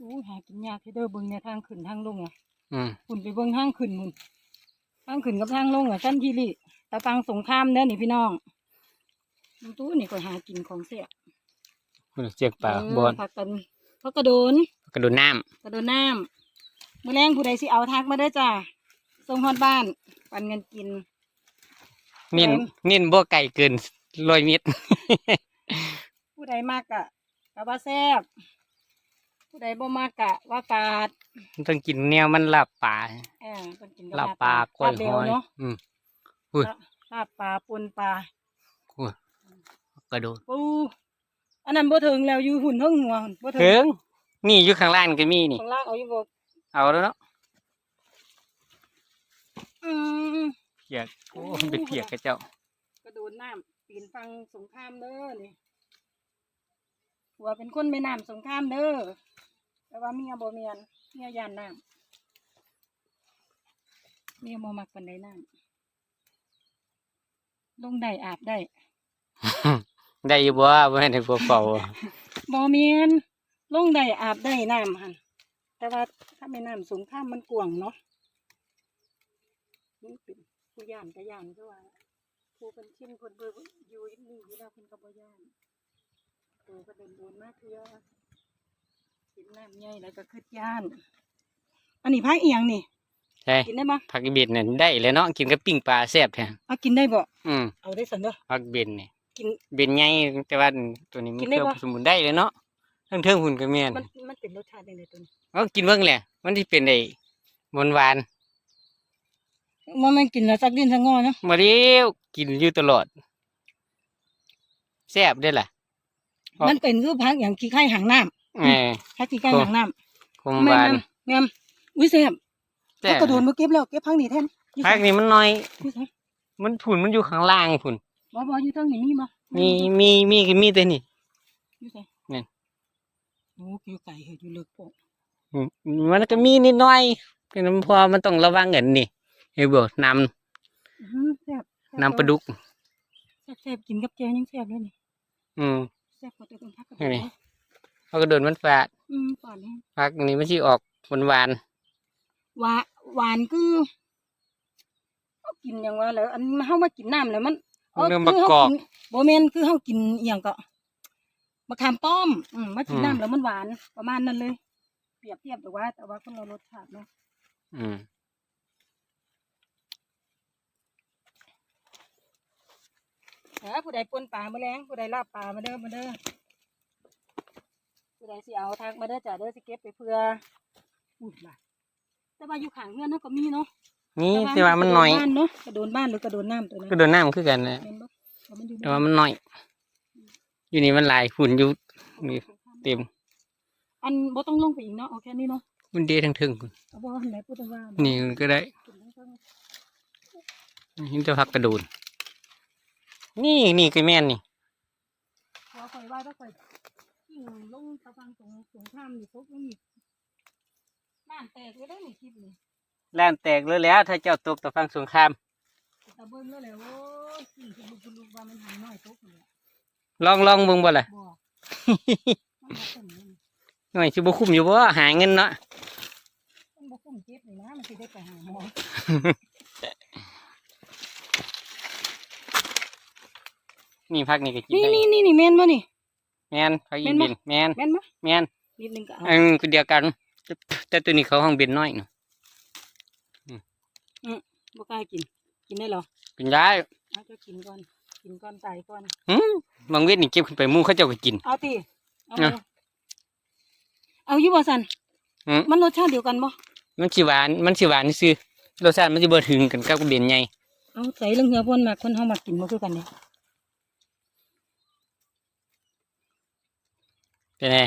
อู้หากินยากที่เด้อเบิ่งในทางขึ้นทางลงอะอืมคุณไปเบิ่งทางขึ้นมุนทางขึ้นกับทางลงอะสั้นทีริตะฟังสงครามเด้อนี่พี่น้องดูตู้นี่ก็หากินของเสียคุณเจียกปลาเออบอนผักกันพักกระโดนกระโดดน้กระโดนน้ำมื้อแรงผู้ใดสิเอาทักมาเด้อจ้าส่งฮอดบ้านปันเงินกินำนิ่นนิ่นบ่ไก่เกินร้อยเมตรผู้ใดมากกะกะว่าแซ่บ ผู้ใดบ่มากกะว่าฝาดต้องกินแนวมันลาบปลาเออต้องกินกับลาบปลาก้อยลาบเร็หวอยเนาะอืมลาบปลาปนปลาอู้กระโดดปูอันนั้นบ่ถึงแล้วอยู่หุ่นเทิงหัวหุ่นบ่ถึถึงนี่อยู่ข้างล่างก็มีนี่ ข้างล่างเอาอยู่บ่เอาแล้วเนาะอืมเพียกโอ้มันเป็นเพียกกระเจ้ากระโดดน้ำปีนฟังสงครามเด้อนี่ ผัวเป็นคนแม่น้ำสงครามเด้อแต่ว่าเมียบ่เมียนเมียย่านน้ำเมียบ่มักปานใดน้ำลงได้อาบได้ ได้อยู่บ่บ่ให้ได้บ่เฝ้าบ่เมียนลงได้อาบได้น้ำหั่นแต่ว่าถ้าแม่น้ำสงครามมันกว้างเนาะนี่เป็นผู้ย่านก็ย่านก็ว่าผู้เป็นชินคนเบอร์อยู่นี่อยู่แล้วเพิ่นก็บ่ย่าน ตัวก็เดินโดนๆมากเทื่อกินน้ำใหญ่แล้วก็คืดย่าน อันนี้พักเอียงนี่ใช่กินได้บ่ผักอีเบ็ดเนี่ยได้แล้วเนาะกินกับปิ้งปลาแซ่บแท้เอากินได้บ่อืมเอาได้สันเด้อผักเบ็ดนี่กิน เบ็ดใหญ่แต่ว่าตัวนี้มันกินได้เครื่อบ่งสมุนได้เลยเนาะทั้งเทิงหุ่นก็แม่นมันมันเป็นรสชาติยังไงตัวนี้เอากินเบิ่งแหละมันสิเป็นได้หวานหวานว่ามันกินแล้วสักดินสักงอเนาะๆมาเดียวกินอยู่ตลอดแซ่บได้อล่ะ อ๋อมันเป็นคือพักอย่างขี้ไข่หางน้ำเออพักขี้ไข่โอ้หางน้ำคมแม่หวานนแม่นอุ้ยแซ่บแต่พักกระโดนมาเก็บแล้วเก็บพักนี่แทนอยู่ผัไสกนี่มันน้อย อยู่ไสมันผุนมันอยู่ข้างล่างผุนบ่บ่อยู่ทางนี้มีบ่มีมีมีก็มีแต่นี่ อยู่ไสนั่น โอ้อยู่ไก่เฮ็ดอยู่เลิกโปะอืมมันก็มีนิดหน่อยเป็นเพอมันต้องระวังเงินนี่เฮ้ยบ่น้อื้อหือแซ่บแซ่บำน้ำปลาดุกแซ่บแซ่บกินกับแกงยังแซ่บเลยนี่อืม แซ่บกว่าแต่คนพักกระโดนี่ดเขาก็โดนมันฝาดอืมป่านนี้ผักนี่มันสิออกหวานหวานหวานหวานคือเอากินอย่างว่าแล้วอันเฮามากินน้ำแล้วมันๆเรื่องประกอบบ่แม่นคือเฮากินอหย่างก็มะขามป้อมอืมมากินอืม น้ำแล้วมันหวานประมาณนั้นเลย เปรียบเทียบแต่ว่า แต่ว่าคนละรสชาติเนาะอืม เออผู้ใดปนปลามาแล้งผู้ใดลาบปลามาเด้อมาเด้อผู้ใดสิเอาทักมาเด้อจ้ะเด้อสิเก็บไปเพื่ออุ้ยล่ะแต่ว่าอยู่ข้างเฮือนเนาะก็มีเนาะนี่แต่ว่ามันน้อยกระโดบ้านเนาะกระโดนบ้านหรือกระโดนน้ำตัวนั้นก็โดนน้ำคือกันนะแม่นบ่ว่ามันอยู่แต่ว่ามันน้อย อยู่นี่มันหลายฝุ่นอยู่นี่เต็ม อันบ่ต้องลงไปอีกเนาะเอาแค่นี้เนาะมันเดทั้งถึงพุ่นเอาบ่ให้ไหนพูดว่านี่มันก็ได้กินทั้งเทิงนี่จะพักกระโดน นี่นี่คือแม่นนี่พอคอยว่าถ้าคอยยิ่งลงตะฟังตรงตรงข้ามนี่พวกนี้น้ำแตกเลยได้ในคลิปนี่ล้านแตกเลยแล้ว ถ้าเจ้าตกตะฟังสงครามตะเบิ้งแล้วแหละโอ้ยสิ่งที่บุกลุกว่ามันหายน้อยตกเลยลองลองเบิ่งบ่ล่ะบ่มันบ่คุ้มเลยหน่อยสิบ่คุ้มอยู่บ่หาเงินเนาะมันบ่คุ้มเจ็บเลยนะมันสิได้ไปหาหมอ นี่พักนี่ก็กินนี่ได้นี่นี่นี่แม่นบ่นี่ แม่นพักอีแม่นบ่บินแม่นแม่นบ่แม่นนิดนึงก็เอาอันก็เดียวกันแต่ตัวนี้เขาห้องเบนน้อยเนาะบ่กล้ากิน กินได้เหรอกินได้เอาจะกินก่อน กินก่อนตายก่อน หืมบางเวทนี่เก็บขึ้นไปหมู่เขาเจ้าก็กิน เอาติเอาอะเอาเอาอยู่บ่สันอืม มันรสชาติเดียวกันบ่มันสิหวาน มันสิหวานซื่อรสชาติมันสิบ่ถึงกันกับเบนใหญ่เอาใส่เรื่องเหือพ่นมาคนเฮามากินบ่คือกันนี่ เป็นไง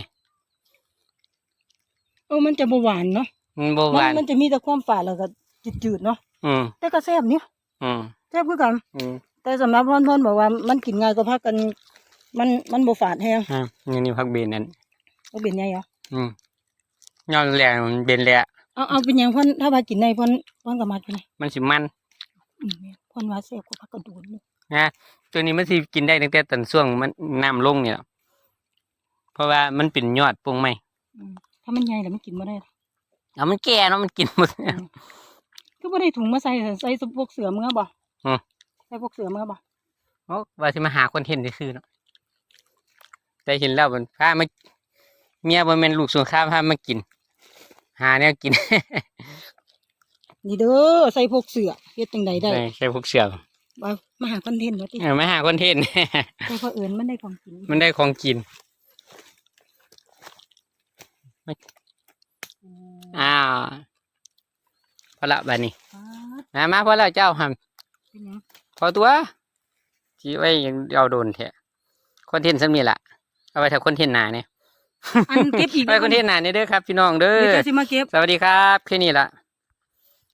เออมันจะบ่หวานเนาะมันบ่หมันวานมันจะมีแต่ความฝาดแล้วก็จืดๆเนาะอืมแต่ก็แซ่บเนี่ยอืมแซ่บคือกันอืมแต่สำหรับพ่อนพ่อนบอกว่ามันกินง่ายกว่าพักกัน มันมันบ่ฝาดแฮงอ่านี่นี่พักเบนนั่นบ่เป็นไงเหรออืมยอดแหลมันเบนแหละเอาเอาเป็นหยังพ่อนถ้าว่ากินได้พ่อนพ่อนก็มากินได้มันสิมันอืมพ่อนว่าแซ่บกว่าพักกระดูนนี่นะตัวนี้มันสิกินได้ตั้งแต่ตอนช่วงมันน้ำลงเนี่ย เพราะว่ามันเป็นยอดปงไม้อืมถ้ามันใหญ่แล้วมันกินบ่ได้เอามันแก่เนาะมันกินหมดก็บ่ได้ถุงมาใส่ใส่พวกเสือเมื่อบ่อืม ใส่พวกเสือเมื่อบ่โอ้ว่าสิมาหาคอนเทนต์ซื่อๆเนาะแต่เห็นแล้วมันพามาเมียบ่แม่นลูกสงครามพามากิน หาแนวกิน นี่เด้อใส่พวกเสือเฮ็ดจังใดได้ใช่พวกเสือว่ามาหาคอนเทนต์ว่าติเออมาหาคอนเทนต์แต่พอเอิญมันได้ของกินมันได้ของกิน อืมอ้าวพอละบัดนี้ป๊าดมามาพอแล้วเจ้าหันเป็นหยังพอตัวที่ไว้ยังเอาโดนแท้คอนเทนต์สำนี้ล่ะเอาไว้ถ้าคอนเทนต์หนาเนี่ยอันเก็บอีกไว้คอนเทนต์หนาเนี่ยเด้อครับ พี่น้องเด้เดี๋ยวอจะสิมาเก็บสวัสดีครับแค่นี้ละ